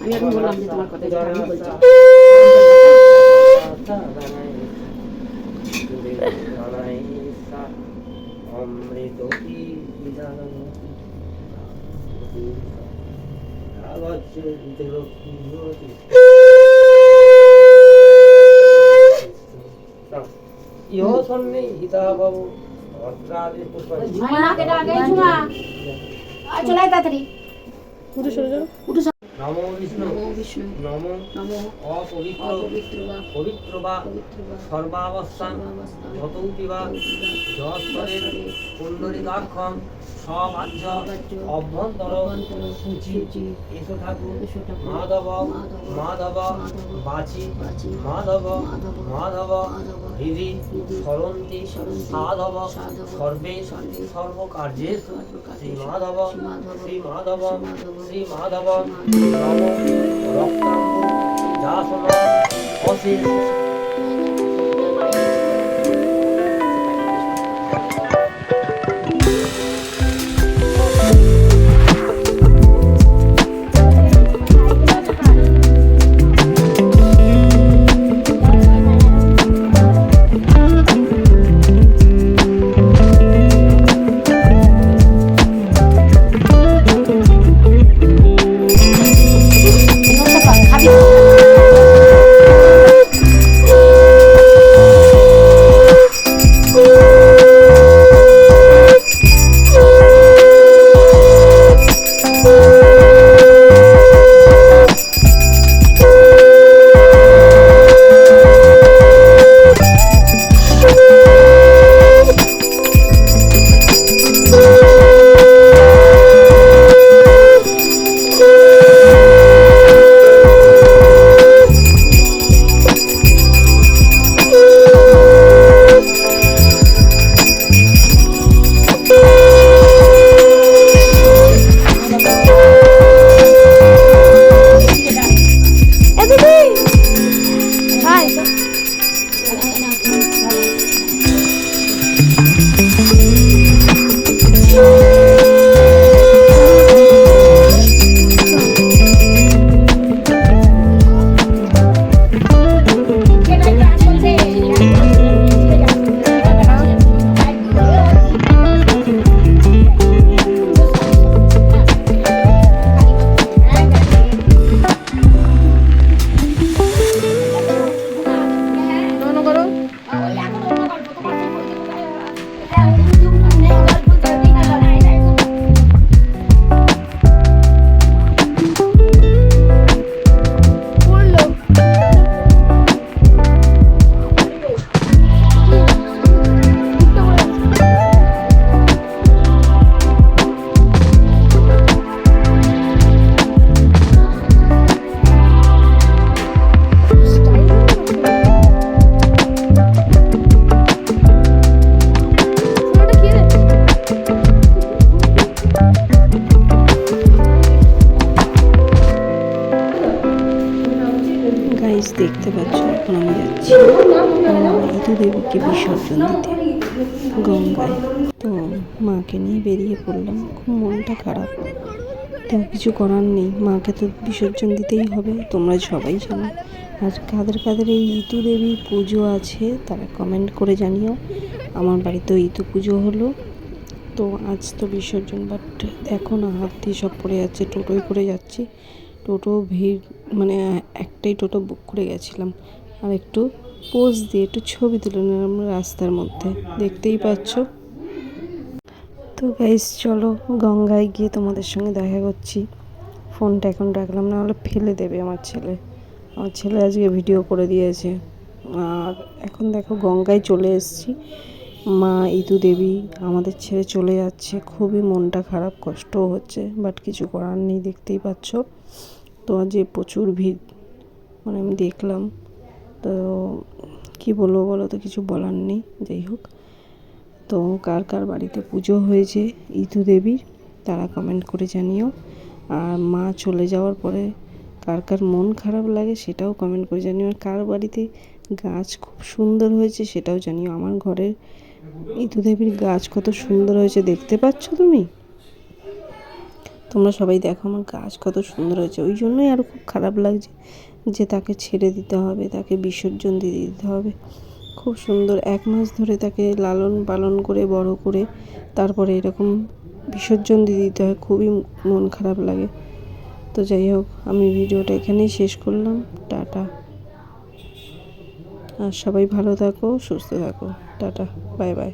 আমি এখন বললাম যে তোমার কথা আমি বলছি। সরে যাও। উঠে সরে নমো বিষ্ণু। নমো বিষ্ণু। নমো। নমো। অপবিত্র। অপবিত্র পবিত্র বা। সর্বাবস্থান। সর্বাবস্থান। বা। যশ্বরের পুণ্ডরিকাক্ষম সবাহ্য। অভ্যন্তর। সূচি। এসো ঠাকুর। এসো ঠাকুর, মাধব। মাধব, মাধব। মাধব, বাচি। বাচি, মাধব। মাধব, মাধব। মাধব, হৃদি সরন্তি, সাধব সর্বে সর্বে, সর্বকার্যে শ্রী মাধব শ্রী মাধব, শ্রী মাধব নম রক্তাম্বু যাসন অশেষ গাইস দেখতে পাচ্ছ, এখন আমি যাচ্ছি ইদু দেবীকে বিসর্জন দিতে, গঙ্গায়। তো মাকে নিয়ে বেরিয়ে পড়লাম, খুব মনটা খারাপ। তো কিছু করার নেই, মাকে তো বিসর্জন দিতেই হবে, তোমরা সবাই জানো। আর কাদের কাদের এই ইতু দেবীর পুজো আছে, তারা কমেন্ট করে জানিও। আমার বাড়িতেও ইতু পুজো হলো। তো আজ তো বিসর্জন বাট এখন হাত দিয়ে সব পড়ে যাচ্ছে, টোটোয় করে যাচ্ছি। টোটো ভিড় মানে একটাই টোটো বুক করে গেছিলাম। আর একটু পোজ দিয়ে একটু ছবি তুলে নিলাম রাস্তার মধ্যে। দেখতেই পাচ্ছ? তো গাইস চলো গঙ্গায় গিয়ে তোমাদের সঙ্গে দেখা করছি। ফোনটা এখন রাখলাম না হলে ফেলে দেবে আমার ছেলে। আমার ছেলে আজকে ভিডিও করে দিয়েছে। আর এখন দেখো গঙ্গায় চলে এসেছি। মা ইদু দেবী আমাদের ছেড়ে চলে যাচ্ছে। খুবই মনটা খারাপ, কষ্টও হচ্ছে বাট কিছু করার নেই, দেখতেই পাচ্ছ। তো আজকে প্রচুর ভিড় মানে আমি দেখলাম, তো কি বলব বলো তো, কিছু বলার নেই, যাই হোক। তো কার কার বাড়িতে পুজো হয়েছে ইদু দেবীর, তারা কমেন্ট করে জানিও। আর মা চলে যাওয়ার পরে কার কার মন খারাপ লাগে সেটাও কমেন্ট করে জানিও। আর কার বাড়িতে গাছ খুব সুন্দর হয়েছে সেটাও জানিও। আমার ঘরের ইতু দেবীর গাছ কত সুন্দর হয়েছে, দেখতে পাচ্ছ তুমি? তোমরা সবাই দেখো আমার গাছ কত সুন্দর হয়েছে। ওই জন্যই আরও খুব খারাপ লাগছে যে তাকে ছেড়ে দিতে হবে, তাকে বিসর্জন দিয়ে দিতে হবে। খুব সুন্দর, এক মাস ধরে তাকে লালন পালন করে, বড় করে, তারপরে এরকম বিসর্জন দিয়ে দিতে হয়, খুবই মন খারাপ লাগে। তো যাই হোক, আমি ভিডিওটা এখানেই শেষ করলাম। টাটা। আর সবাই ভালো থাকো, সুস্থ থাকো। Tata bye bye.